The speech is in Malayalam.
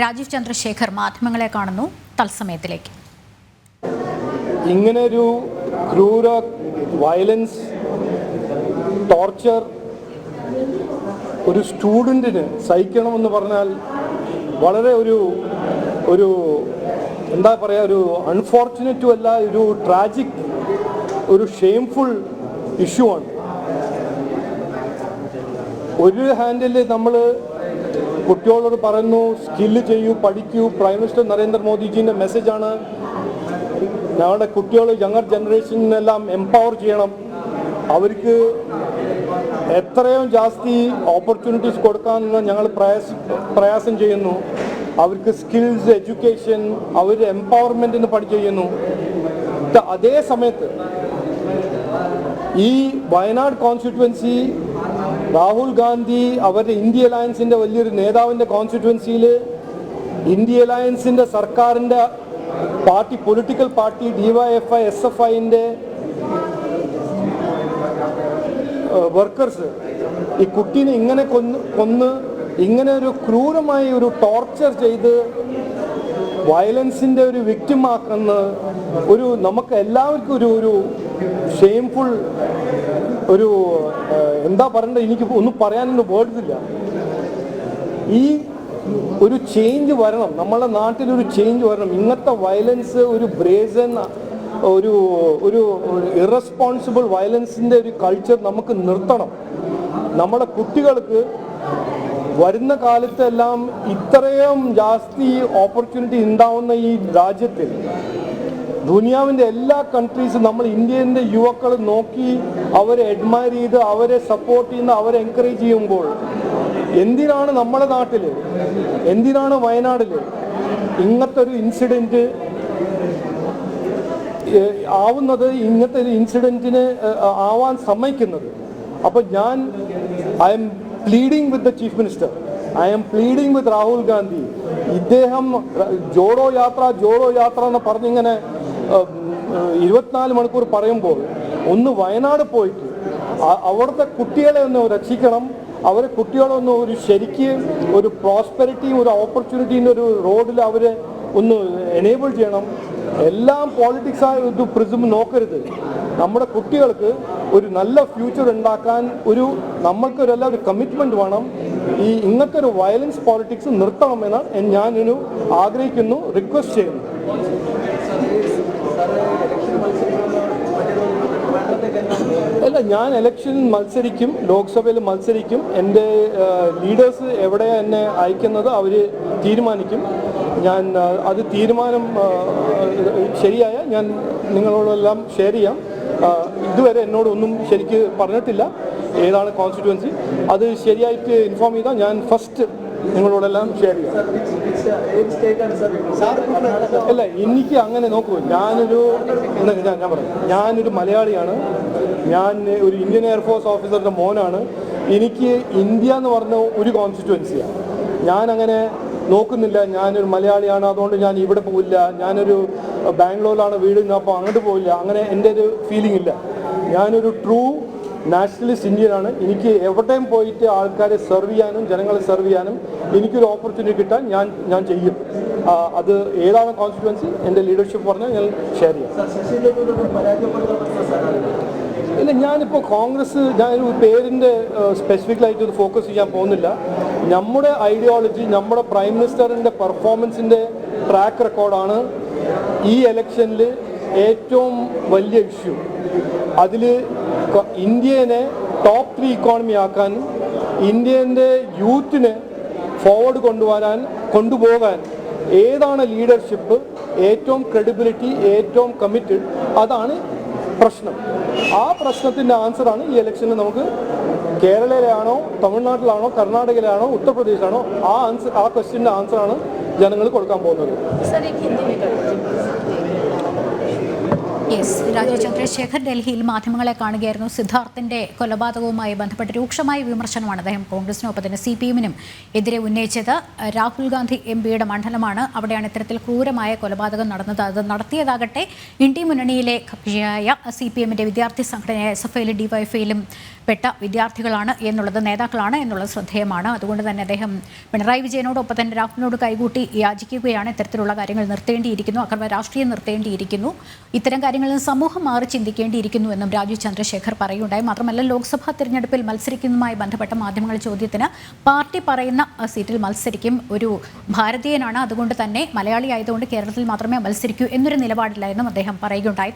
രാജീവ് ചന്ദ്രശേഖർ മാധ്യമങ്ങളെ കാണുന്നു തത്സമയത്തിലേക്ക്. ഇങ്ങനെ ഒരു ക്രൂര വയലൻസ് ടോർച്ചർ ഒരു സ്റ്റുഡന്റിന് സഹിക്കണമെന്ന് പറഞ്ഞാൽ വളരെ ഒരു ഒരു എന്താ പറയുക ഒരു അൺഫോർച്ചുനേറ്റും അല്ല ഒരു ട്രാജിക് ഒരു ഷെയിംഫുൾ ഇഷ്യൂ ആണ്. ഒരു ഹാൻഡിൽ നമ്മൾ കുട്ടികളോട് പറയുന്നു സ്കില്ല് ചെയ്യൂ പഠിക്കൂ. പ്രൈം മിനിസ്റ്റർ നരേന്ദ്രമോദിജീന്റെ മെസ്സേജാണ് ഞങ്ങളുടെ കുട്ടികൾ യങ്ങർ ജനറേഷനെല്ലാം എംപവർ ചെയ്യണം. അവർക്ക് എത്രയും ജാസ്തി ഓപ്പർച്യൂണിറ്റീസ് കൊടുക്കാമെന്ന് ഞങ്ങൾ പ്രയാസ പ്രയാസം ചെയ്യുന്നു. അവർക്ക് സ്കിൽസ് എഡ്യൂക്കേഷൻ അവർ എംപവർമെന്റിന് പഠി ചെയ്യുന്നു. അതേ സമയത്ത് ഈ വയനാട് കോൺസ്റ്റിറ്റ്യുവൻസി രാഹുൽ ഗാന്ധി അവരുടെ ഇന്ത്യ അലയൻസിന്റെ വലിയൊരു നേതാവിന്റെ കോൺസ്റ്റിറ്റുവൻസിയിൽ ഇന്ത്യ അലയൻസിന്റെ സർക്കാരിന്റെ party political party DYFI S F ഐന്റെ വർക്കേഴ്സ് ഈ കുട്ടീനെ ഇങ്ങനെ കൊന്ന് കൊന്ന് ഇങ്ങനെ ഒരു ക്രൂരമായ ഒരു ടോർച്ചർ ചെയ്ത് വയലൻസിന്റെ ഒരു വിക്റ്റിമാക്കുന്ന ഒരു നമുക്ക് എല്ലാവർക്കും ഒരു ഒരു ഷെയിംഫുൾ ഒരു എന്താ പറയണ്ടത് എനിക്ക് ഒന്നും പറയാനൊന്നും വേർഡ്സ് ഇല്ല. ഈ ഒരു ചേഞ്ച് വരണം. നമ്മളെ നാട്ടിൽ ഒരു ചേഞ്ച് വരണം. ഇങ്ങനത്തെ വയലൻസ് ഒരു ബ്രേസൻ ഒരു ഒരു ഇറസ്പോൺസിബിൾ വയലൻസിന്റെ ഒരു കൾച്ചർ നമുക്ക് നിർത്തണം. നമ്മുടെ കുട്ടികൾക്ക് വരുന്ന കാലത്തെല്ലാം ഇത്രയും ജാസ്തി ഓപ്പർച്യൂണിറ്റി ഉണ്ടാവുന്ന ഈ രാജ്യത്തിൽ ദുനിയാവിന്റെ എല്ലാ കൺട്രീസും നമ്മൾ ഇന്ത്യന്റെ യുവാക്കൾ നോക്കി അവരെ അഡ്മയർ ചെയ്ത് അവരെ സപ്പോർട്ട് ചെയ്യുന്ന അവരെ എൻകറേജ് ചെയ്യുമ്പോൾ എന്തിനാണ് നമ്മുടെ നാട്ടിൽ എന്തിനാണ് വയനാട്ടിൽ ഇങ്ങനത്തെ ഒരു ഇൻസിഡന്റ് ആവുന്നത് ഇങ്ങനത്തെ ഒരു ഇൻസിഡന്റിന് ആവാൻ സമ്മതിക്കുന്നത്? അപ്പോൾ ഞാൻ I am pleading with the chief minister I am pleading with Rahul Gandhi ഇദ്ദേഹം ജോഡോ യാത്ര ജോഡോ യാത്ര എന്ന് പറഞ്ഞിങ്ങനെ ഇരുപത്തിനാല് മണിക്കൂർ പറയുമ്പോൾ ഒന്ന് വയനാട് പോയിട്ട് അവിടുത്തെ കുട്ടികളെ ഒന്ന് രക്ഷിക്കണം. അവരെ കുട്ടികളൊന്ന് ഒരു ശരിക്ക് ഒരു പ്രോസ്പെരിറ്റിയും ഒരു ഓപ്പർച്യൂണിറ്റീന്റെ ഒരു റോഡിൽ അവരെ ഒന്ന് എനേബിൾ ചെയ്യണം. എല്ലാം പോളിറ്റിക്സ് ആയ ഒരു പ്രിസം നോക്കരുത്. നമ്മുടെ കുട്ടികൾക്ക് ഒരു നല്ല ഫ്യൂച്ചർ ഉണ്ടാക്കാൻ ഒരു നമ്മൾക്കൊരെല്ലാം ഒരു കമ്മിറ്റ്മെന്റ് വേണം. ഈ ഇങ്ങനത്തെ ഒരു വയലൻസ് പോളിറ്റിക്സ് നിർത്തണമെന്ന് ഞാനൊരു ആഗ്രഹിക്കുന്നു. റിക്വസ്റ്റ് ചെയ്യുന്നു. അല്ല ഞാൻ ഇലക്ഷൻ മത്സരിക്കും ലോക്സഭയിൽ മത്സരിക്കും. എന്റെ ലീഡേഴ്സ് എവിടെ എന്നെ അയക്കുന്നത് അവർ തീരുമാനിക്കും. ഞാൻ അത് തീരുമാനം ശരിയായ ഞാൻ നിങ്ങളോടെല്ലാം ഷെയർ ചെയ്യാം. ഇതുവരെ എന്നോടൊന്നും ശരിക്ക് പറഞ്ഞിട്ടില്ല. ഏതാണ് കോൺസ്റ്റിറ്റ്യുവൻസി അത് ശരിയായിട്ട് ഇൻഫോം ചെയ്താൽ ഞാൻ ഫസ്റ്റ് നിങ്ങളോടെല്ലാം ഷെയർ ചെയ്യാം. അല്ല എനിക്ക് അങ്ങനെ നോക്കൂ. ഞാനൊരു ഞാൻ ഞാൻ പറയാം. ഞാനൊരു മലയാളിയാണ്. ഞാൻ ഒരു ഇന്ത്യൻ എയർഫോഴ്സ് ഓഫീസറുടെ മോനാണ്. എനിക്ക് ഇന്ത്യ എന്ന് പറഞ്ഞ ഒരു കോൺസ്റ്റിറ്റ്യുവൻസിയാണ് ഞാൻ അങ്ങനെ നോക്കുന്നില്ല. ഞാനൊരു മലയാളിയാണ്. അതുകൊണ്ട് ഞാൻ ഇവിടെ പോവില്ല. ഞാനൊരു ബാംഗ്ലൂരിലാണ് വീട്. അപ്പോൾ അങ്ങോട്ട് പോവില്ല. അങ്ങനെ എന്റെ ഒരു ഫീലിംഗ് ഇല്ല. ഞാനൊരു ട്രൂ നാഷണലിസ്റ്റ് ഇന്ത്യനാണ് എനിക്ക് എവിടെയും പോയിട്ട് ആൾക്കാരെ സെർവ് ചെയ്യാനും ജനങ്ങളെ സെർവ് ചെയ്യാനും എനിക്കൊരു ഓപ്പർച്യൂണിറ്റി കിട്ടാൻ ഞാൻ ഞാൻ ചെയ്യും. അത് ഏതാണ് കോൺസ്റ്റിറ്റുവൻസി എന്റെ ലീഡർഷിപ്പ് പറഞ്ഞാൽ ഞാൻ ഷെയർ ചെയ്യാം. ഇല്ല ഞാനിപ്പോൾ കോൺഗ്രസ് ഞാനൊരു പേരിന്റെ സ്പെസിഫിക്കലായിട്ട് ഇത് ഫോക്കസ് ചെയ്യാൻ പോകുന്നില്ല. നമ്മുടെ ഐഡിയോളജി നമ്മുടെ പ്രൈം മിനിസ്റ്ററിന്റെ പെർഫോമൻസിന്റെ ട്രാക്ക് റെക്കോർഡാണ് ഈ ഇലക്ഷനിൽ ഏറ്റവും വലിയ ഇഷ്യൂ അതിൽ ഇന്ത്യനെ ടോപ്പ് ത്രീ ഇക്കോണമി ആക്കാനും ഇന്ത്യന്റെ യൂത്തിനെ ഫോർവേഡ് കൊണ്ടുവരാൻ കൊണ്ടുപോകാൻ ഏതാണ് ലീഡർഷിപ്പ് ഏറ്റവും ക്രെഡിബിലിറ്റി ഏറ്റവും കമ്മിറ്റഡ് അതാണ് പ്രശ്നം. ആ പ്രശ്നത്തിന്റെ ആൻസറാണ് ഈ ഇലക്ഷനിൽ നമുക്ക് കേരളയിലാണോ തമിഴ്നാട്ടിലാണോ കർണാടകയിലാണോ ഉത്തർപ്രദേശിലാണോ? ആ ആൻസർ ആ ക്വസ്റ്റ്യന്റെ ആൻസറാണ് ജനങ്ങൾ കൊടുക്കാൻ പോകുന്നത്. യെസ് രാജീവ് ചന്ദ്രശേഖർ ഡൽഹിയിൽ മാധ്യമങ്ങളെ കാണുകയായിരുന്നു. സിദ്ധാർത്ഥിന്റെ കൊലപാതകവുമായി ബന്ധപ്പെട്ട് രൂക്ഷമായ വിമർശനമാണ് അദ്ദേഹം കോൺഗ്രസിനൊപ്പം തന്നെ സി പി എമ്മിനും എതിരെ ഉന്നയിച്ചത്. രാഹുൽ ഗാന്ധി എം പിയുടെ മണ്ഡലമാണ്. അവിടെയാണ് ഇത്തരത്തിൽ ക്രൂരമായ കൊലപാതകം നടന്നത്. അത് നടത്തിയതാകട്ടെ ഇന്ത്യ മുന്നണിയിലെ കക്ഷിയായ സി പി എമ്മിന്റെ വിദ്യാർത്ഥി സംഘടനയായ എസ് എഫ് ഐയിലും ഡിവൈഎഫ്ഐയിലും പെട്ട വിദ്യാർത്ഥികളാണ് എന്നുള്ളത് നേതാക്കളാണ് എന്നുള്ളത് ശ്രദ്ധേയമാണ്. അതുകൊണ്ട് തന്നെ അദ്ദേഹം പിണറായി വിജയനോടൊപ്പം തന്നെ രാഹുലിനോട് കൈകൂട്ടി യാചിക്കുകയാണ്. ഇത്തരത്തിലുള്ള കാര്യങ്ങൾ നിർത്തേണ്ടിയിരിക്കുന്നു അക്രമ രാഷ്ട്രീയം നിർത്തേണ്ടിയിരിക്കുന്നു. ഇത്തരം കാര്യങ്ങളിൽ സമൂഹം മാറി ചിന്തിക്കേണ്ടിയിരിക്കുന്നു എന്നും രാജു ചന്ദ്രശേഖർ പറയുകയുണ്ടായി. മാത്രമല്ല ലോക്സഭാ തിരഞ്ഞെടുപ്പിൽ മത്സരിക്കുന്നതുമായി ബന്ധപ്പെട്ട മാധ്യമങ്ങളുടെ ചോദ്യത്തിന് പാർട്ടി പറയുന്ന സീറ്റിൽ മത്സരിക്കും ഒരു ഭാരതീയനാണ്. അതുകൊണ്ട് തന്നെ മലയാളി ആയതുകൊണ്ട് കേരളത്തിൽ മാത്രമേ മത്സരിക്കൂ എന്നൊരു നിലപാടില്ല എന്നും അദ്ദേഹം പറയുകയുണ്ടായി.